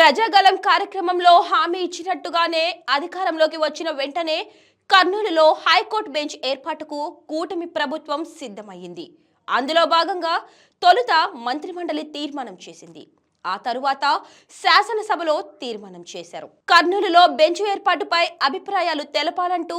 ప్రజాగలం కార్యక్రమంలో హామీ ఇచ్చినట్టుగానే అధికారంలోకి వచ్చిన వెంటనే కర్నూలులో హైకోర్టు బెంచ్ ఏర్పాటుకు కూటమి ప్రభుత్వం సిద్ధమయ్యింది. అందులో భాగంగా తొలుత మంత్రిమండలి తీర్మానం చేసింది. ఆ తరువాత శాసనసభలో తీర్మానం చేశారు. కర్నూలులో బెంచ్ ఏర్పాటుపై అభిప్రాయాలు తెలపాలంటూ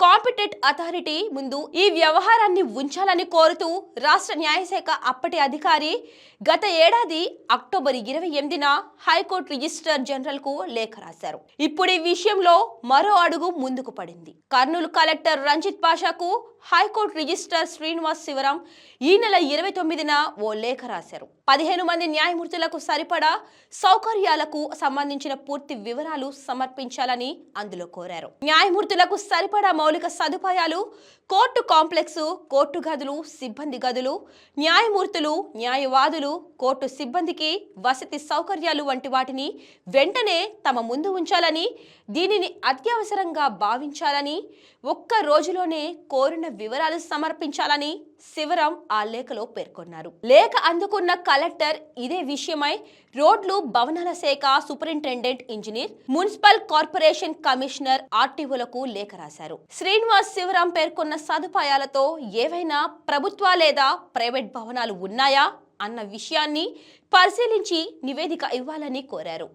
కాంపిటెంట్ అథారిటీ ముందు ఈ వ్యవహారాన్ని ఉంచాలని కోరుతూ రాష్ట్ర న్యాయశాఖ అప్పటి అధికారి గత ఏడాది అక్టోబర్ ఇరవై ఎనిమిదిన హైకోర్టు రిజిస్ట్రార్ జనరల్కు లేఖ రాశారు. ఇప్పుడు ఈ విషయంలో మరో అడుగు ముందుకు పడింది. Kurnool collector Ranjith పాషాకు high court registrar Srinivas Sivaram ఈ నెల ఇరవై తొమ్మిదిన ఓ లేఖ రాశారు. పదిహేను మంది న్యాయమూర్తులకు సరిపడా సౌకర్యాలకు సంబంధించిన పూర్తి వివరాలు సమర్పించాలని అందులో కోరారు. న్యాయమూర్తులకు సరిపడా మౌలిక సదుపాయాలు కోర్టు కాంప్లెక్స్ కోర్టు గదులు సిబ్బంది గదులు న్యాయమూర్తులు న్యాయవాదులు కోర్టు సిబ్బందికి వసతి సౌకర్యాలు వంటి వాటిని వెంటనే తమ ముందు ఉంచాలని దీనిని అత్యవసరంగా భావించాలని ఒక్క రోజులోనే కోరిన వివరాలు సమర్పించాలని శివరాం ఆ లేఖలో పేర్కొన్నారు. లేఖ అందుకున్న కలెక్టర్ ఇదే విషయమై రోడ్లు భవనాల శాఖ superintendent engineer municipal corporation commissioner ఆర్టీఓలకు లేఖ రాశారు. శ్రీనివాస్ శివరాం పేర్కొన్న సదుపాయాలతో ఏవైనా ప్రభుత్వ లేదా ప్రైవేట్ భవనాలు ఉన్నాయా అన్న విషయాన్ని పరిశీలించి నివేదిక ఇవ్వాలని కోరారు.